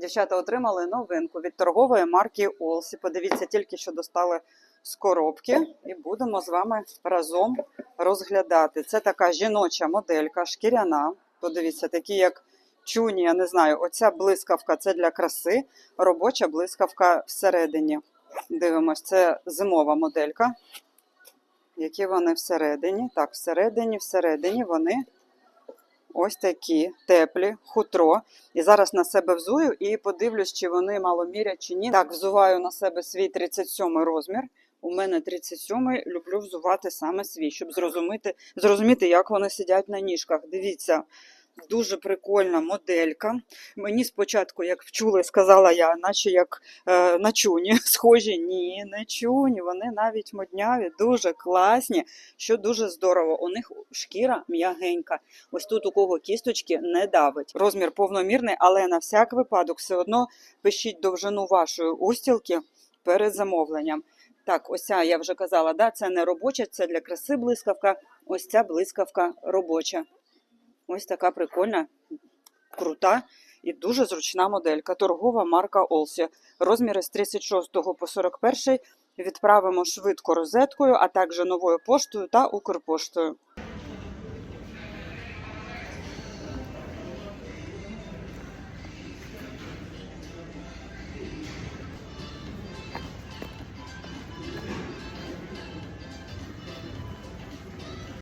Дівчата отримали новинку від торгової марки Олсі. Подивіться, тільки що достали з коробки, і будемо з вами разом розглядати. Це така жіноча моделька, шкіряна. Подивіться, такі як чуні, я не знаю. Оця блискавка це для краси, робоча блискавка всередині. Дивимось, це зимова моделька. Які вони всередині? Так, всередині, всередині вони ось такі теплі, хутро. І зараз на себе взую і подивлюсь, чи вони мало мірять чи ні. Так, взуваю на себе свій 37 розмір. У мене 37 люблю взувати саме свій, щоб зрозуміти, зрозуміти, як вони сидять на ніжках. Дивіться, дуже прикольна моделька. Мені спочатку, як вчули, сказала я, наче як е, на чуні. Схожі, ні, не чуні. Вони навіть модняві, дуже класні, що дуже здорово. У них шкіра м'ягенька. Ось тут у кого кісточки не давить. Розмір повномірний, але на всяк випадок все одно пишіть довжину вашої устілки перед замовленням. Так, ось ця я вже казала, да, це не робоча, це для краси блискавка. Ось ця блискавка робоча. Ось така прикольна, крута і дуже зручна моделька. Торгова марка Олсі. Розміри з 36 по 41 відправимо швидко розеткою, а також новою поштою та Укрпоштою.